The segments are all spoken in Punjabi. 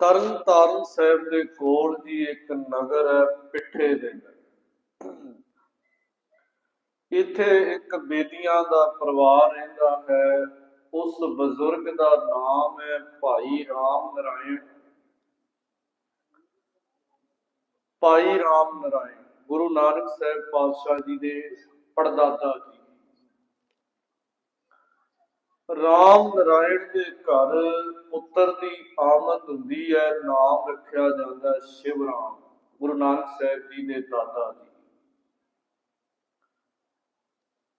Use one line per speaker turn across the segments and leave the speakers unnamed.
ਤਰਨ ਤਾਰਨ ਸਾਹਿਬ ਦੇ ਕੋਲ ਜੀ ਇੱਕ ਨਗਰ ਹੈ, ਪਿੱਠੇ ਦੇ ਇੱਥੇ ਇੱਕ ਬੇਦੀਆਂ ਦਾ ਪਰਿਵਾਰ ਰਹਿੰਦਾ ਹੈ, ਉਸ ਬਜ਼ੁਰਗ ਦਾ ਨਾਮ ਹੈ ਭਾਈ ਰਾਮ ਨਰਾਇਣ। ਭਾਈ ਰਾਮ ਨਰਾਇਣ, ਗੁਰੂ ਨਾਨਕ ਸਾਹਿਬ ਪਾਤਸ਼ਾਹ ਜੀ ਦੇ ਪੜਦਾਦਾ ਜੀ। ਰਾਮ ਨਾਰਾਇਣ ਦੇ ਘਰ ਪੁੱਤਰ ਦੀ ਆਮਦ ਹੁੰਦੀ ਹੈ, ਨਾਮ ਰੱਖਿਆ ਜਾਂਦਾ ਸ਼ਿਵ ਰਾਮ, ਗੁਰੂ ਨਾਨਕ ਸਾਹਿਬ ਜੀ ਦੇ ਦਾਦਾ ਜੀ।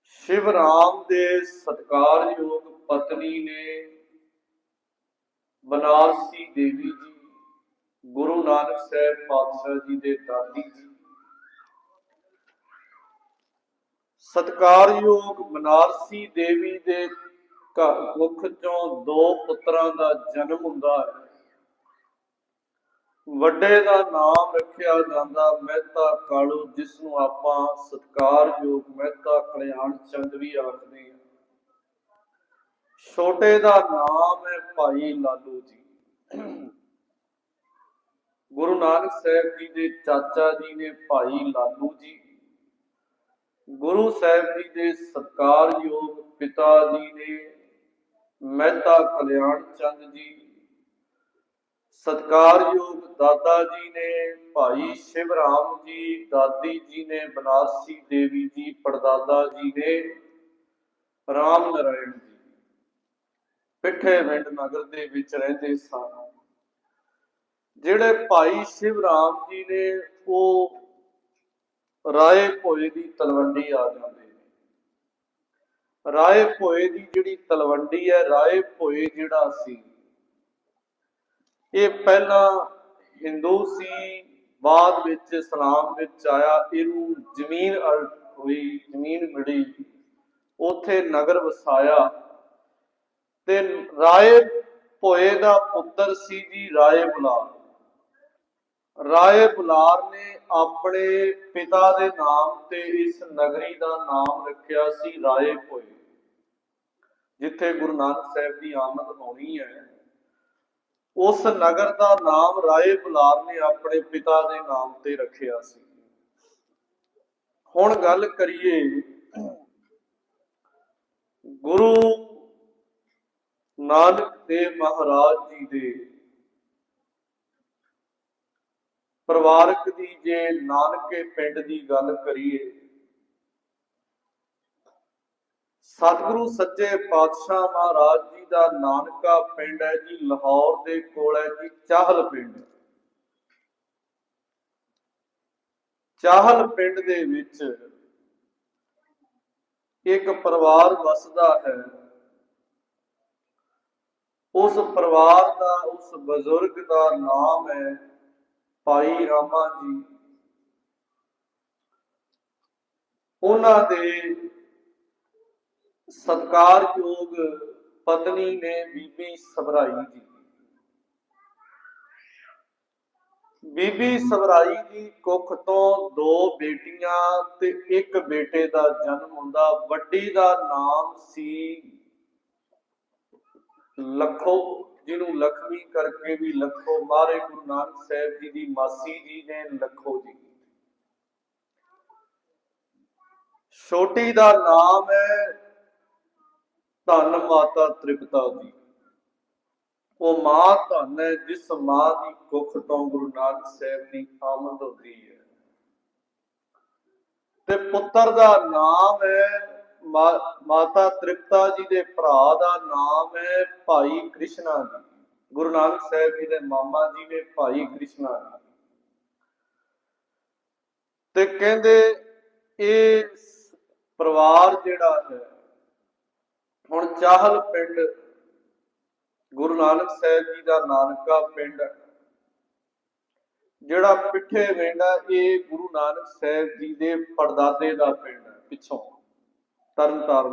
ਸ਼ਿਵ ਰਾਮ ਦੇ ਸਤਕਾਰਯੋਗ ਪਤਨੀ ਨੇ ਬਨਾਰਸੀ ਦੇਵੀ ਜੀ, ਗੁਰੂ ਨਾਨਕ ਸਾਹਿਬ ਪਾਤਸ਼ਾਹ ਜੀ ਦੇ ਦਾਦੀ ਜੀ। ਸਤਕਾਰਯੋਗ ਬਨਾਰਸੀ ਦੇਵੀ ਦੇ ਕੁੱਖ ਚੋਂ ਦੋ ਪੁੱਤਰਾਂ ਦਾ ਜਨਮ ਹੁੰਦਾ ਹੈ। ਵੱਡੇ ਦਾ ਨਾਮ ਰੱਖਿਆ ਜਾਂਦਾ ਮਹਿਤਾ ਕਾਲੂ, ਜਿਸ ਨੂੰ ਆਪਾਂ ਸਤਕਾਰਯੋਗ ਮਹਿਤਾ ਕਲਿਆਣ ਚੰਦ ਵੀ ਆਖਦੇ ਹਾਂ। ਛੋਟੇ ਦਾ ਨਾਮ ਹੈ ਭਾਈ ਲਾਲੂ ਜੀ। ਗੁਰੂ ਨਾਨਕ ਸਾਹਿਬ ਜੀ ਦੇ ਚਾਚਾ ਜੀ ਨੇ ਭਾਈ ਲਾਲੂ ਜੀ, ਗੁਰੂ ਸਾਹਿਬ ਜੀ ਦੇ ਸਤਕਾਰਯੋਗ ਪਿਤਾ ਜੀ ਨੇ ਮਹਿਤਾ ਕਲਿਆਣ ਚੰਦ ਜੀ। ਸਤਕਾਰਯੋਗ ਦਾਦਾ ਜੀ ਨੇ, ਭਾਈ ਸ਼ਿਵ ਰਾਮ ਜੀ, ਦਾਦੀ ਜੀ ਨੇ, ਬਨਾਰਸੀ ਦੇਵੀ ਜੀ, ਪੜਦਾਦਾ ਜੀ ਨੇ, ਰਾਮ ਨਰਾਇਣ ਜੀ। ਪਿੱਠੇ ਵਿੰਡ ਨਗਰ ਦੇ ਵਿੱਚ ਰਹਿੰਦੇ ਸਨ। ਜਿਹੜੇ ਭਾਈ ਸ਼ਿਵ ਰਾਮ ਜੀ ਨੇ, ਉਹ ਰਾਏ ਭੋਏ ਦੀ ਤਲਵੰਡੀ ਆ ਜਾਂਦੇ ਰਾਏ ਭੋਏ ਦੀ ਜਿਹੜੀ ਤਲਵੰਡੀ ਹੈ, ਰਾਏ ਭੋਏ ਜਿਹੜਾ ਸੀ। ਇਹ ਪਹਿਲਾਂ ਹਿੰਦੂ ਸੀ, ਬਾਅਦ ਵਿੱਚ ਇਸਲਾਮ ਵਿੱਚ ਆਇਆ, ਇਹਨੂੰ ਜ਼ਮੀਨ ਹੋਈ, ਜ਼ਮੀਨ ਮਿਲੀ। ਉਥੇ ਨਗਰ ਵਸਾਇਆ। ਤੇ ਰਾਏ ਭੋਏ ਦਾ ਪੁੱਤਰ ਸੀ ਜੀ ਰਾਏ ਬੁਲਾਰ ਰਾਏ ਬੁਲਾਰ ਨੇ ਆਪਣੇ ਪਿਤਾ ਦੇ ਨਾਮ ਤੇ ਇਸ ਨਗਰੀ ਦਾ ਨਾਮ ਰੱਖਿਆ ਸੀ ਰਾਏ ਭੋਏ, ਜਿੱਥੇ ਗੁਰੂ ਨਾਨਕ ਸਾਹਿਬ ਦੀ ਆਮਦ ਹੋਣੀ ਹੈ। ਉਸ ਨਗਰ ਦਾ ਨਾਮ ਰਾਏ ਬੁਲਾਰ ਨੇ ਆਪਣੇ ਪਿਤਾ ਦੇ ਨਾਮ ਤੇ ਰੱਖਿਆ ਸੀ। ਹੁਣ ਗੱਲ ਕਰੀਏ ਗੁਰੂ ਨਾਨਕ ਦੇਵ ਮਹਾਰਾਜ ਜੀ ਦੇ ਪਰਿਵਾਰਕ ਦੀ ਜੇ ਨਾਨਕੇ ਪਿੰਡ ਦੀ ਗੱਲ ਕਰੀਏ, ਸਤਿਗੁਰੂ ਸੱਚੇ ਪਾਤਸ਼ਾਹ ਮਹਾਰਾਜ ਜੀ ਦਾ ਨਾਨਕਾ ਪਿੰਡ ਹੈ ਜੀ, ਲਾਹੌਰ ਦੇ ਕੋਲ ਹੈ ਜੀ, ਚਾਹਲ ਪਿੰਡ। ਚਾਹਲ ਪਿੰਡ ਦੇ ਵਿੱਚ ਇੱਕ ਪਰਿਵਾਰ ਵਸਦਾ ਹੈ। ਉਸ ਪਰਿਵਾਰ ਦਾ, ਉਸ ਬਜ਼ੁਰਗ ਦਾ ਨਾਮ ਹੈ ਭਾਈ ਰਾਮਾ ਜੀ। ਉਹਨਾਂ ਦੇ ਸਤਕਾਰਯੋਗ ਪਤਨੀ ਨੇ ਬੀਬੀ ਸਬਰਾਈ ਜੀ। ਬੀਬੀ ਸਬਰਾਈ ਦੀ ਕੁੱਖ ਤੋਂ ਦੋ ਬੇਟੀਆਂ ਤੇ ਇੱਕ ਬੇਟੇ ਦਾ ਜਨਮ ਹੁੰਦਾ। ਵੱਡੀ ਦਾ ਨਾਮ ਸੀ ਲੱਖੋ। ਜਿਹਨੂੰ ਲਖਮੀ ਕਰਕੇ ਵੀ ਲੱਖੋ, ਮਾਰੇ ਗੁਰੂ ਨਾਨਕ ਸਾਹਿਬ ਜੀ ਦੀ ਮਾਸੀ ਜੀ ਨੇ ਲੱਖੋ ਜੀ। ਛੋਟੀ ਦਾ ਨਾਮ ਹੈ ਧੰਨ ਮਾਤਾ ਤ੍ਰਿਪਤਾ ਜੀ। ਉਹ ਮਾਂ ਧੰਨ ਹੈ, ਜਿਸ ਮਾਂ ਦੀ ਕੁੱਖ ਤੋਂ ਗੁਰੂ ਨਾਨਕ ਸਾਹਿਬ ਦੀ ਆਮਦ ਹੁੰਦੀ ਹੈ। ਤੇ ਪੁੱਤਰ ਦਾ ਨਾਮ ਹੈ ਮਾਤਾ ਤ੍ਰਿਪਤਾ ਜੀ ਦੇ ਭਰਾ ਦਾ ਨਾਮ ਹੈ ਭਾਈ ਕ੍ਰਿਸ਼ਨਾ ਜੀ। ਗੁਰੂ ਨਾਨਕ ਸਾਹਿਬ ਜੀ ਦੇ ਮਾਮਾ ਜੀ ਨੇ ਭਾਈ ਕ੍ਰਿਸ਼ਨਾ ਜੀ। ਤੇ ਕਹਿੰਦੇ ਇਹ ਪਰਿਵਾਰ ਜਿਹੜਾ ਹੈ, ਹੁਣ ਚਾਹਲ ਪਿੰਡ ਗੁਰੂ ਨਾਨਕ ਸਾਹਿਬ ਜੀ ਦਾ ਨਾਨਕਾ ਪਿੰਡ ਜਿਹੜਾ ਪਿੱਠੇ ਵੇਂਡਾ ਇਹ ਗੁਰੂ ਨਾਨਕ ਸਾਹਿਬ ਜੀ ਦੇ ਪੜਦਾਦੇ ਦਾ ਪਿੰਡ ਹੈ, ਪਿੱਛੋਂ। ਤਰਨ